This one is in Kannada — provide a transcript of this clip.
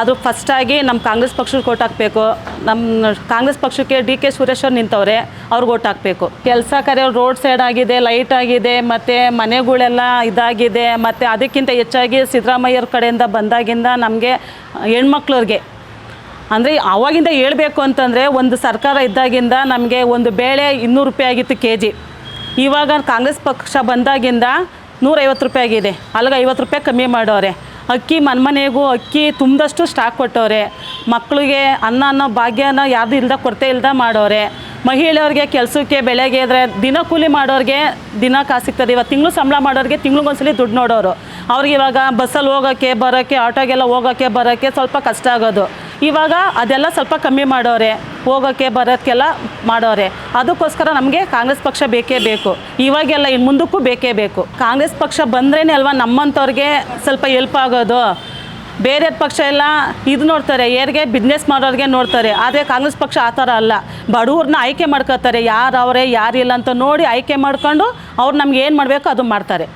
ಅದು ಫಸ್ಟಾಗಿ ನಮ್ಮ ಕಾಂಗ್ರೆಸ್ ಪಕ್ಷಕ್ಕೆ ಓಟ್ ಹಾಕಬೇಕು. ನಮ್ಮ ಕಾಂಗ್ರೆಸ್ ಪಕ್ಷಕ್ಕೆ ಡಿ ಕೆ ಸುರೇಶ್ ಅವ್ರು ನಿಂತವ್ರೆ, ಅವ್ರಿಗೆ ಓಟ್ ಹಾಕಬೇಕು. ಕೆಲಸ ಕಾರ್ಯ ರೋಡ್ ಸೈಡ್ ಆಗಿದೆ ಲೈಟ್ ಆಗಿದೆ, ಮತ್ತು ಮನೆಗಳೆಲ್ಲ ಇದಾಗಿದೆ, ಮತ್ತು ಅದಕ್ಕಿಂತ ಹೆಚ್ಚಾಗಿ ಸಿದ್ದರಾಮಯ್ಯವ್ರ ಕಡೆಯಿಂದ ಬಂದಾಗಿಂದ ನಮಗೆ ಹೆಣ್ಮಕ್ಳವ್ರಿಗೆ ಅಂದರೆ ಆವಾಗಿಂದ ಹೇಳಬೇಕು ಅಂತಂದರೆ ಒಂದು ಸರ್ಕಾರ ಇದ್ದಾಗಿಂದ ನಮಗೆ ಒಂದು ಬೇಳೆ ಇನ್ನೂರು ರೂಪಾಯಿ ಆಗಿತ್ತು ಕೆ ಜಿ ಇವಾಗ ಕಾಂಗ್ರೆಸ್ ಪಕ್ಷ ಬಂದಾಗಿಂದ ನೂರೈವತ್ತು ರೂಪಾಯಿ ಆಗಿದೆ. ಅಲ್ಲಿಗೆ ಐವತ್ತು ರೂಪಾಯಿ ಕಮ್ಮಿ ಮಾಡವ್ರೆ ಅಕ್ಕಿ ಮನೆಗೂ ಅಕ್ಕಿ ತುಂಬಿದಷ್ಟು ಸ್ಟಾಕ್ ಕೊಟ್ಟವ್ರೆ. ಮಕ್ಕಳಿಗೆ ಅನ್ನ, ಅನ್ನೋ ಭಾಗ್ಯನ ಯಾವುದು ಇಲ್ದ ಕೊರತೆ ಇಲ್ದ ಮಾಡೋರೆ ಮಹಿಳೆಯವ್ರಿಗೆ ಕೆಲಸಕ್ಕೆ ಬೆಳೆಗೆ ಇದ್ರೆ ದಿನ ಕೂಲಿ ಮಾಡೋರಿಗೆ ದಿನ ಕಾಸು ಸಿಗ್ತದೆ. ಇವಾಗ ತಿಂಗಳು ಸಂಬಳ ಮಾಡೋರಿಗೆ ತಿಂಗ್ಳಿಗೊಂದ್ಸಲಿ ದುಡ್ಡು ನೋಡೋರು. ಅವ್ರಿಗೆ ಇವಾಗ ಬಸ್ಸಲ್ಲಿ ಹೋಗೋಕ್ಕೆ ಬರೋಕ್ಕೆ, ಆಟೋಗೆಲ್ಲ ಹೋಗೋಕ್ಕೆ ಬರೋಕ್ಕೆ ಸ್ವಲ್ಪ ಕಷ್ಟ ಆಗೋದು. ಇವಾಗ ಅದೆಲ್ಲ ಸ್ವಲ್ಪ ಕಮ್ಮಿ ಮಾಡೋರೆ ಹೋಗೋಕ್ಕೆ ಬರೋಕ್ಕೆಲ್ಲ ಮಾಡೋರೆ. ಅದಕ್ಕೋಸ್ಕರ ನಮಗೆ ಕಾಂಗ್ರೆಸ್ ಪಕ್ಷ ಬೇಕೇ ಬೇಕು. ಇವಾಗೆಲ್ಲ ಇನ್ನು ಮುಂದಕ್ಕೂ ಬೇಕೇ ಬೇಕು. ಕಾಂಗ್ರೆಸ್ ಪಕ್ಷ ಬಂದ್ರೇ ಅಲ್ವಾ ನಮ್ಮಂಥವ್ರಿಗೆ ಸ್ವಲ್ಪ ಹೆಲ್ಪ್ ಆಗೋದು. ಬೇರೆ ಪಕ್ಷ ಎಲ್ಲ ಇದು ನೋಡ್ತಾರೆ ಯಾರಿಗೆ ಬಿಸ್ನೆಸ್ ಮಾಡೋರಿಗೆ ನೋಡ್ತಾರೆ. ಆದರೆ ಕಾಂಗ್ರೆಸ್ ಪಕ್ಷ ಆ ಥರ ಅಲ್ಲ. ಬಡವ್ರನ್ನ ಆಯ್ಕೆ ಮಾಡ್ಕೋತಾರೆ, ಯಾರು ಅವರೇ ಯಾರಿಲ್ಲ ಅಂತ ನೋಡಿ ಆಯ್ಕೆ ಮಾಡ್ಕೊಂಡು ಅವ್ರು ನಮ್ಗೆ ಏನು ಮಾಡಬೇಕು ಅದು ಮಾಡ್ತಾರೆ.